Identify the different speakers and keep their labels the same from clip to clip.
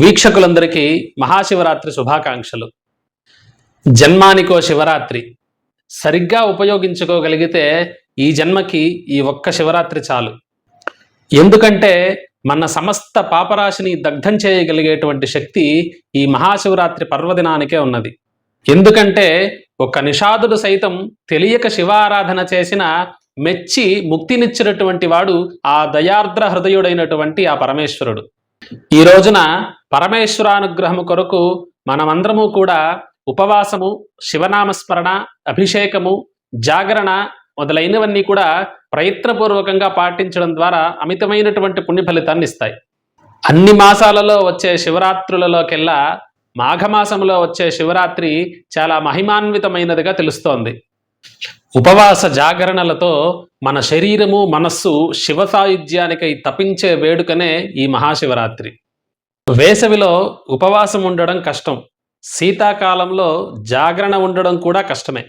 Speaker 1: వీక్షకులందరికీ మహాశివరాత్రి శుభాకాంక్షలు. జన్మానికో శివరాత్రి. సరిగ్గా ఉపయోగించుకోగలిగితే ఈ జన్మకి ఈ ఒక్క శివరాత్రి చాలు. ఎందుకంటే మన సమస్త పాపరాశిని దగ్ధం చేయగలిగేటువంటి శక్తి ఈ మహాశివరాత్రి పర్వదినానికే ఉన్నది. ఎందుకంటే ఒక నిషాదుడు సైతం తెలియక శివారాధన చేసిన మెచ్చి ముక్తినిచ్చినటువంటి వాడు ఆ దయార్ద్ర హృదయుడైనటువంటి ఆ పరమేశ్వరుడు. ఈ రోజున పరమేశ్వరానుగ్రహము కొరకు మనమందరము కూడా ఉపవాసము శివనామస్మరణ అభిషేకము జాగరణ మొదలైనవన్నీ కూడా ప్రయత్నపూర్వకంగా పాటించడం ద్వారా అమితమైనటువంటి పుణ్య ఫలితాన్ని ఇస్తాయి. అన్ని మాసాలలో వచ్చే శివరాత్రులలోకెల్లా మాఘమాసంలో వచ్చే శివరాత్రి చాలా మహిమాన్వితమైనదిగా తెలుస్తోంది. ఉపవాస జాగరణలతో మన శరీరము మనస్సు శివ సాయుధ్యానికై తపించే వేడుకనే ఈ మహాశివరాత్రి. వేసవిలో ఉపవాసం ఉండడం కష్టం. శీతాకాలంలో జాగరణ ఉండడం కూడా కష్టమే.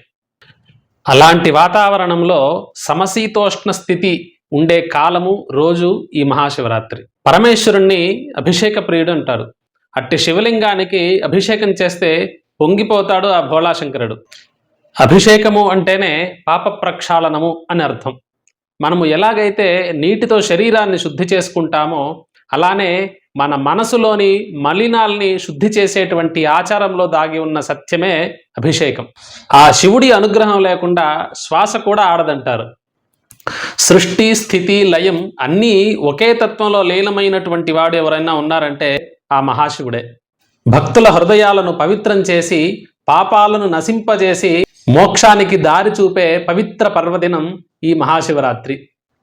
Speaker 1: అలాంటి వాతావరణంలో సమశీతోష్ణ స్థితి ఉండే కాలము రోజు ఈ మహాశివరాత్రి. పరమేశ్వరుణ్ణి అభిషేక ప్రియుడు అంటారు. అట్టి శివలింగానికి అభిషేకం చేస్తే పొంగిపోతాడు ఆ భోళాశంకరుడు. అభిషేకము అంటేనే పాప ప్రక్షాళనము అని అర్థం. మనము ఎలాగైతే నీటితో శరీరాన్ని శుద్ధి చేసుకుంటామో అలానే మన మనసులోని మలినాల్ని శుద్ధి చేసేటువంటి ఆచారంలో దాగి ఉన్న సత్యమే అభిషేకం. ఆ శివుడి అనుగ్రహం లేకుండా శ్వాస కూడా ఆడదంటారు. సృష్టి స్థితి లయం అన్నీ ఒకే తత్వంలో లీనమైనటువంటి వాడు ఎవరైనా ఉన్నారంటే ఆ మహాశివుడే. భక్తుల హృదయాలను పవిత్రం చేసి పాపాలను నశింపజేసి మోక్షానికి దారి చూపే పవిత్ర పర్వదినం ఈ మహాశివరాత్రి.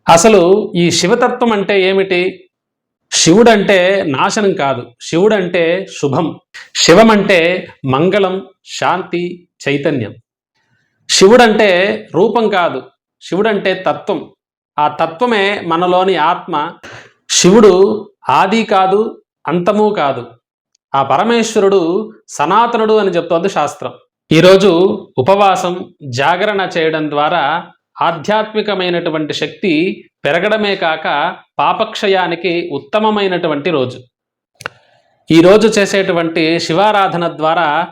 Speaker 1: అసలు ఈ శివతత్వం అంటే ఏమిటి? శివుడంటే నాశనం కాదు. శివుడంటే శుభం. శివం అంటే మంగళం శాంతి చైతన్యం. శివుడంటే రూపం కాదు. శివుడంటే తత్వం. ఆ తత్వమే మనలోని ఆత్మ. శివుడు ఆది కాదు అంతము కాదు. ఆ పరమేశ్వరుడు సనాతనుడు అని చెప్తోంది శాస్త్రం. ఈరోజు ఉపవాసం జాగరణ చేయడం ద్వారా ఆధ్యాత్మికమైనటువంటి శక్తి పెరగడమే కాక పాపక్షయానికి ఉత్తమమైనటువంటి రోజు. ఈరోజు చేసేటువంటి శివారాధన ద్వారా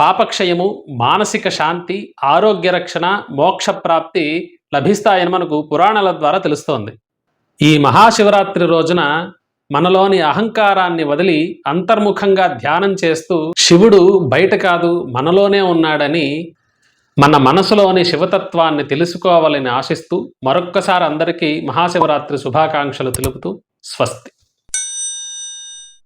Speaker 1: పాపక్షయము మానసిక శాంతి ఆరోగ్య రక్షణ మోక్ష ప్రాప్తి లభిస్తాయని మనకు పురాణాల ద్వారా తెలుస్తోంది. ఈ మహాశివరాత్రి రోజున మనలోని అహంకారాన్ని వదిలి అంతర్ముఖంగా ధ్యానం చేస్తూ శివుడు బయట కాదు మనలోనే ఉన్నాడని మన మనసులోని శివతత్వాన్ని తెలుసుకోవాలని ఆశిస్తూ మరొక్కసారి అందరికీ మహాశివరాత్రి శుభాకాంక్షలు తెలుపుతూ స్వస్తి.